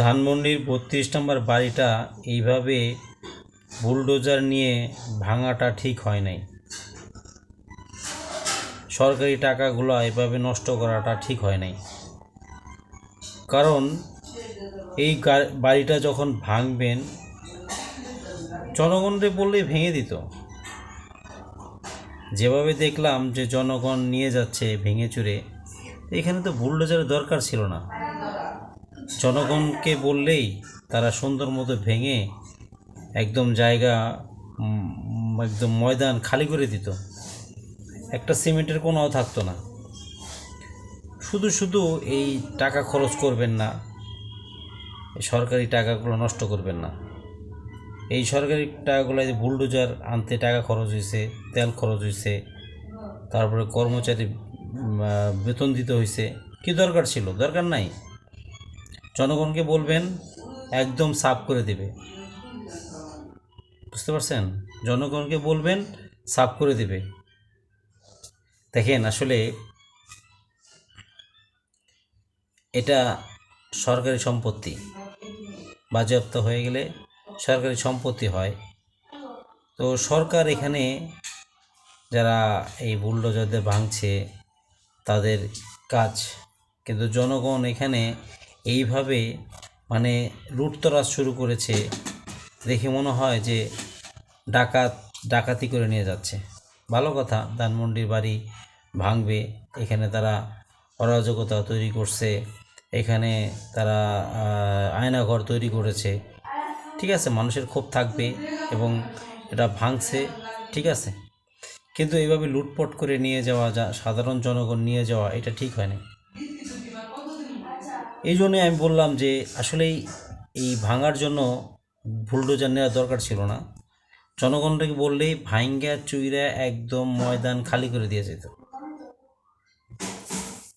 ধানমন্ডির বত্রিশ নম্বর বাড়িটা এইভাবে বুলডোজার নিয়ে ভাঙাটা ঠিক হয় নাই। সরকারি টাকাগুলো এভাবে নষ্ট করাটা ঠিক হয় নাই। কারণ এই বাড়িটা যখন ভাঙবেন জনগণরে বললেই ভেঙে দিত। যেভাবে দেখলাম যে জনগণ নিয়ে যাচ্ছে ভেঙে চুরে, এখানে তো বুলডোজারের দরকার ছিল না। জনগণকে বললেই তারা সুন্দর মতো ভেঙে একদম জায়গা একদম ময়দান খালি করে দিত। একটা সিমেন্টের কোনাও থাকতো না। শুধু শুধু এই টাকা খরচ করবেন না, সরকারি টাকাগুলো নষ্ট করবেন না। এই সরকারি টাকাগুলো যে বুলডোজার আনতে টাকা খরচ হয়েছে, তেল খরচ হয়েছে, তারপরে কর্মচারী বেতন দিতে হয়েছে, কি দরকার ছিল? দরকার নাই। জনগণকে বলবেন, একদম সাফ করে দেবে। বুঝতে পারছেন? জনগণকে বলবেন, সাফ করে দেবে। দেখেন, আসলে এটা সরকারি সম্পত্তি। বাজেয়াপ্ত হয়ে গেলে সরকারি সম্পত্তি হয়। তো সরকার এখানে যারা এই বুলডোজারদের ভাঙছে, তাদের কাজ। কিন্তু জনগণ এখানে এইভাবে মানে লুটতরাজ শুরু করেছে, দেখে মনে হয় যে ডাকাত, ডাকাতি করে নিয়ে যাচ্ছে। ভালো কথা, ধানমন্ডির বাড়ি ভাঙবে, এখানে তারা অরাজকতা তৈরি করছে, এখানে তারা আয়নাঘর তৈরি করেছে। ঠিক আছে, মানুষের ক্ষোভ থাকবে এবং এটা ভাঙছে, ঠিক আছে। কিন্তু এইভাবে লুটপট করে নিয়ে যাওয়া, যা সাধারণ জনগণ নিয়ে যাওয়া, এটা ঠিক হয় না এই জন্যে আমি বললাম যে আসলেই এই ভাঙার জন্য বুলডোজার নেওয়ার দরকার ছিল না। জনগণটাকে বললেই ভাইঙ্গা, চুইরা একদম ময়দান খালি করে দিয়ে যেত।